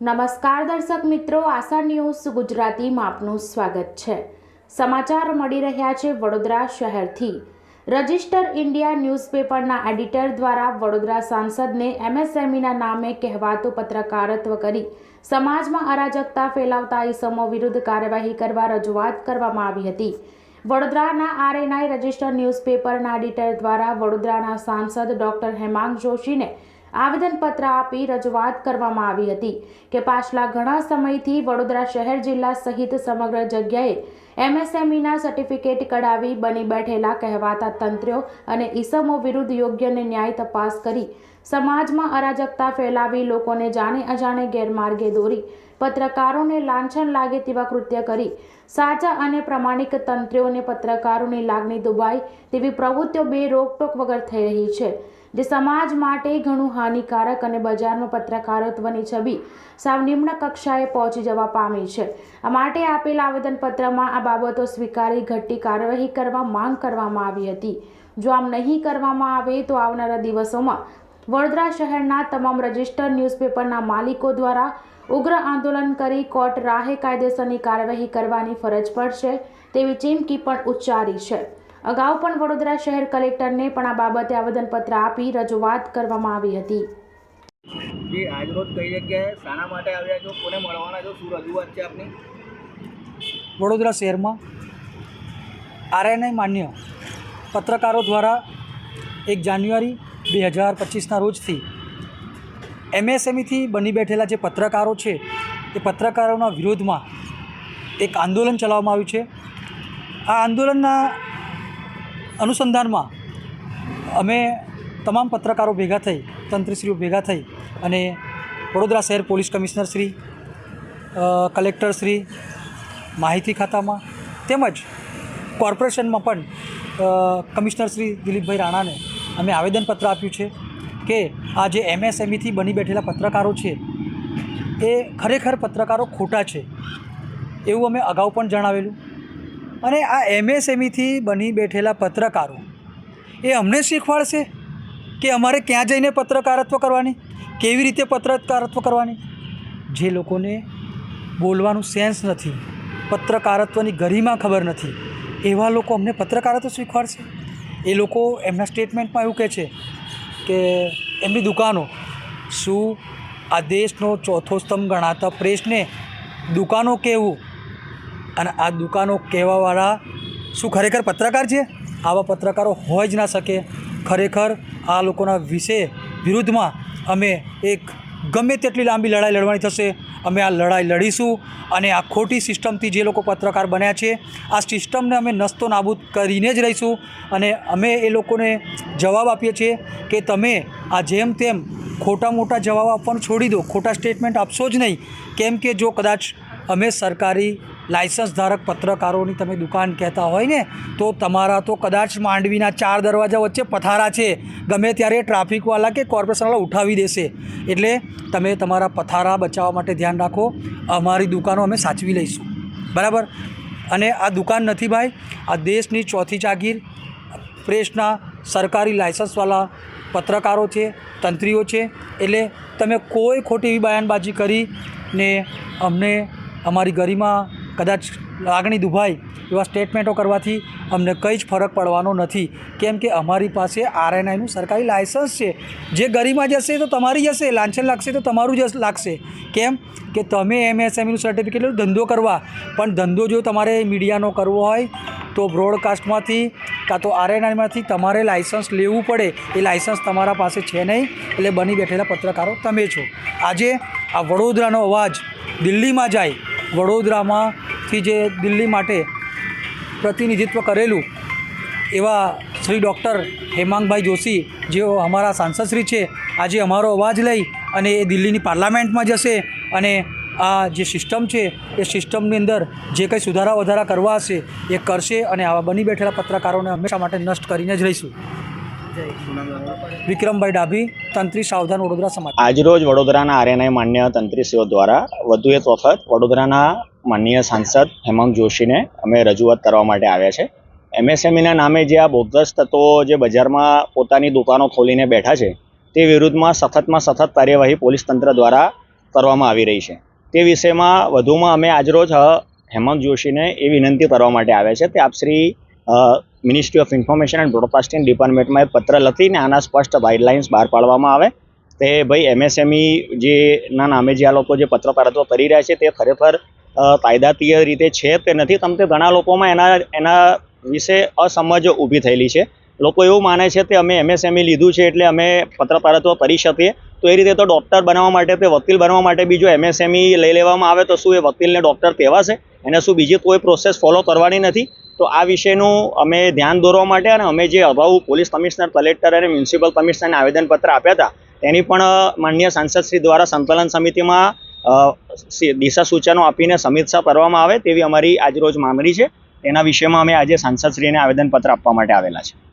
નમસ્કાર દર્શક મિત્રો, આશા ન્યૂઝ ગુજરાતીમાં આપનું સ્વાગત છે. સમાચાર મળી રહ્યા છે વડોદરા શહેરથી. રજિસ્ટર ઇન્ડિયા ન્યૂઝપેપરના એડિટર દ્વારા વડોદરા સાંસદને એમએસએમઈના નામે કહેવાતું પત્રકારત્વ કરી સમાજમાં અરાજકતા ફેલાવતા ઇસમો વિરુદ્ધ કાર્યવાહી કરવા રજૂઆત કરવામાં આવી હતી. વડોદરાના આરએનઆઈ રજિસ્ટર ન્યૂઝપેપરના એડિટર દ્વારા વડોદરાના સાંસદ ડોક્ટર હેમાંગ જોશીને આવેદનપત્ર આપી રજૂઆત કરવામાં આવી હતી કે પાછલા ઘણા સમયથી વડોદરા શહેર જિલ્લા સહિત સમગ્ર જગ્યાએ એમએસએમઈના સર્ટિફિકેટ કઢાવી બની બેઠેલા કહેવાતા તંત્રીઓ અને ઈસમો વિરુદ્ધ યોગ્ય ન્યાય તપાસ કરી સમાજમાં અરાજકતા ફેલાવી લોકોને જાણે અજાણે ગેરમાર્ગે દોરી, પત્રકારોને લાંછન લાગે તેવા કૃત્ય કરી, સાચા અને પ્રમાણિક તંત્રીઓને પત્રકારોની લાગણી દુબાય તેવી પ્રવૃત્તિઓ બે રોકટોક વગર થઈ રહી છે. જે સમાજ માટે ઘણું હાનિકારક અને બજારમાં પત્રકારત્વની છબી સાવ નિમ્ન કક્ષાએ પહોંચી જવા પામી છે. આ માટે આપેલ આવેદનપત્રમાં આ બાબતો સ્વીકારી ઘટી કાર્યવાહી કરવા માંગ કરવામાં આવી હતી. જો આમ નહીં કરવામાં આવે તો આવનારા દિવસોમાં વડોદરા શહેરના તમામ રજિસ્ટર્ડ ન્યૂઝપેપરના માલિકો દ્વારા ઉગ્ર આંદોલન કરી કોર્ટ રાહે કાયદેસરની કાર્યવાહી કરવાની ફરજ પડશે તેવી ચીમકી પણ ઉચ્ચારી છે. અગાઉ પણ વડોદરા શહેર કલેક્ટરને પણ આ બાબતે આવેદનપત્ર આપી રજૂઆત કરવામાં આવી હતી. જે આજરોજ કઈ જગ્યાએ શાના માટે આવ્યા છો? કોને મળવાના છો? શું રજૂઆત છે આપની? વડોદરા શહેરમાં આરએનઆઈ માન્ય પત્રકારો દ્વારા એક જાન્યુઆરી બે હજાર પચીસના રોજથી એમએસએમઈથી બની બેઠેલા જે પત્રકારો છે એ પત્રકારોના વિરોધમાં એક આંદોલન ચલાવવામાં આવ્યું છે. આ આંદોલનના અનુસંધાનમાં અમે તમામ પત્રકારો ભેગા થઈ, તંત્રીશ્રીઓ ભેગા થઈ અને વડોદરા શહેર police commissioner Shri collector Shri, માહિતી ખાતામાં તેમજ કોર્પોરેશનમાં પણ કમિશનર શ્રી દિલીપભાઈ રાણાને અમે આવેદનપત્ર આપ્યું છે કે આ જે એમએસએમઈથી બની બેઠેલા પત્રકારો છે, એ ખરેખર પત્રકારો ખોટા છે એવું અમે અગાઉ પણ જણાવેલું. અને આ એમએસએમઈથી બની બેઠેલા પત્રકારો, એ અમને શીખવાડશે કે અમારે ક્યાં જઈને પત્રકારત્વ કરવાની, કેવી રીતે પત્રકારત્વ કરવાની? જે લોકોને બોલવાનું સેન્સ નથી, પત્રકારત્વની ગરિમા ખબર નથી, એવા લોકો અમને પત્રકારત્વ શીખવાડશે. એ લોકો એમના સ્ટેટમેન્ટમાં એવું કહે છે કે એમની દુકાનો, શું આ દેશનો ચોથો સ્તંભ ગણાતા પ્રેસને દુકાનો કહેવું અને આ દુકાનો કહેવાવાળા શું ખરેખર પત્રકાર છે? આવા પત્રકારો હોય જ ના શકે. ખરેખર આ લોકોના વિશે વિરુદ્ધમાં અમે એક ગમે તેટલી લાંબી લડાઈ લડવાની થશે, અમે આ લડાઈ લડીશું અને આ ખોટી સિસ્ટમથી જે લોકો પત્રકાર બન્યા છે, આ સિસ્ટમને અમે નસ્તો નાબૂદ કરીને જ રહીશું અને અમે એ લોકોને જવાબ આપીએ છીએ કે તમે આ જેમ તેમ ખોટા મોટા જવાબ આપવાનું છોડી દો, ખોટા સ્ટેટમેન્ટ આપશો જ નહીં. કેમ કે જો કદાચ અમે સરકારી લાયસન્સ ધારક પત્રકારોની તમે દુકાન કહેતા હોય ને, તો તમારા તો કદાચ માંડવીના ચાર દરવાજા વચ્ચે પથારા છે. ગમે ત્યારે ટ્રાફિકવાળા કે કોર્પોરેશનવાળા ઉઠાવી દેશે. એટલે તમે તમારા પથારા બચાવવા માટે ધ્યાન રાખો. અમારી દુકાનો અમે સાચવી લઈશું. બરાબર? અને આ દુકાન નથી ભાઈ. આ દેશની ચોથી જાગીર પ્રેસના સરકારી લાયસન્સવાળા પત્રકારો છે, તંત્રીઓ છે. એટલે તમે કોઈ ખોટી એવી બયાનબાજી કરીને અમને અમારી ગરિમા કદાચ લાગણી દુભાય એવા સ્ટેટમેન્ટો કરવાથી અમને કંઈ જ ફરક પડવાનો નથી. કેમ કે અમારી પાસે આરએનઆઈનું સરકારી લાયસન્સ છે. જે ગરીમાં જશે તો તમારી જશે, લાંછન લાગશે તો તમારું જ લાગશે. કેમ કે તમે એમએસએમઈનું સર્ટિફિકેટ લો, ધંધો કરવા. પણ ધંધો જો તમારે મીડિયાનો કરવો હોય તો બ્રોડકાસ્ટમાંથી કાં તો આરએનઆઈમાંથી તમારે લાયસન્સ લેવું પડે. એ લાયસન્સ તમારા પાસે છે નહીં, એટલે બની બેઠેલા પત્રકારો તમે છો. આજે આ વડોદરાનો અવાજ દિલ્હીમાં જાય વડોદરામાંથી જે દિલ્હી માટે પ્રતિનિધિત્વ કરેલું એવા શ્રી ડૉક્ટર હેમાંગભાઈ જોશી, જેઓ અમારા સાંસદશ્રી છે, આજે અમારો અવાજ લઈ અને એ દિલ્હીની પાર્લામેન્ટમાં જશે અને આ જે સિસ્ટમ છે, એ સિસ્ટમની અંદર જે કંઈ સુધારા વધારા કરવા હશે, એ કરશે અને આવા બની બેઠેલા પત્રકારોને હંમેશા માટે નષ્ટ કરીને જ રહીશું. વિક્રમભાઈ ડાભી તંત્રી સાવધાન વડોદરા સમાજ. આજરોજ વડોદરાના આરએનઆઈ માન્ય તંત્રીશ્રીઓ દ્વારા વધુ એક વખત વડોદરાના માનનીય સાંસદ હેમંત જોશીને અમે રજૂઆત કરવા માટે આવ્યા છે. એમએસએમઈના નામે જે આ બોગસ તત્વો જે બજારમાં પોતાની દુકાનો ખોલીને બેઠા છે તે વિરુદ્ધમાં સખતમાં સખત કાર્યવાહી પોલીસ તંત્ર દ્વારા કરવામાં આવી રહી છે. તે વિષયમાં વધુમાં અમે આજરોજ હેમંત જોશીને એ વિનંતી કરવા માટે આવ્યા છે તે આપ Shri ministry of information and broadcasting ડિપાર્ટમેન્ટમાં એ પત્ર લખીને આના સ્પષ્ટ ગાઈડલાઇન્સ બહાર પાડવામાં આવે. તે ભાઈ એમએસએમઈ જે ના નામે જે આ લોકો જે પત્રકારત્વ કરી રહ્યા છે તે ખરેખર કાયદાકીય રીતે છે તે નથી? તમ તે ઘણા લોકોમાં એના એના વિશે અસમજ ઊભી થયેલી છે. લોકો એવું માને છે કે અમે એમએસએમઈ લીધું છે એટલે અમે પત્રકારત્વ કરી શકીએ. તો એ રીતે તો ડૉક્ટર બનવા માટે કે વકીલ બનવા માટે બીજો એમએસએમઈ લઈ લેવામાં આવે તો શું એ વકીલને ડૉક્ટર કહેવાશે? એને શું બીજી કોઈ પ્રોસેસ ફોલો કરવાની નથી? તો આ વિષયનું અમે ધ્યાન દોરવા માટે અને અમે જે અગાઉ પોલીસ કમિશનર કલેક્ટર અને મ્યુનિસિપલ કમિશનરને આવેદનપત્ર આપ્યા હતા તેની પણ અ, માનનીય સાંસદશ્રી દ્વારા સંકલન સમિતિમાં દિશા સૂચનો આપીને સમીક્ષા કરવામાં આવે તેવી અમારી આજરોજ માંગણી છે. એના વિષયમાં અમે આજે સાંસદશ્રીને આવેદનપત્ર આપવા માટે આવેલા છે.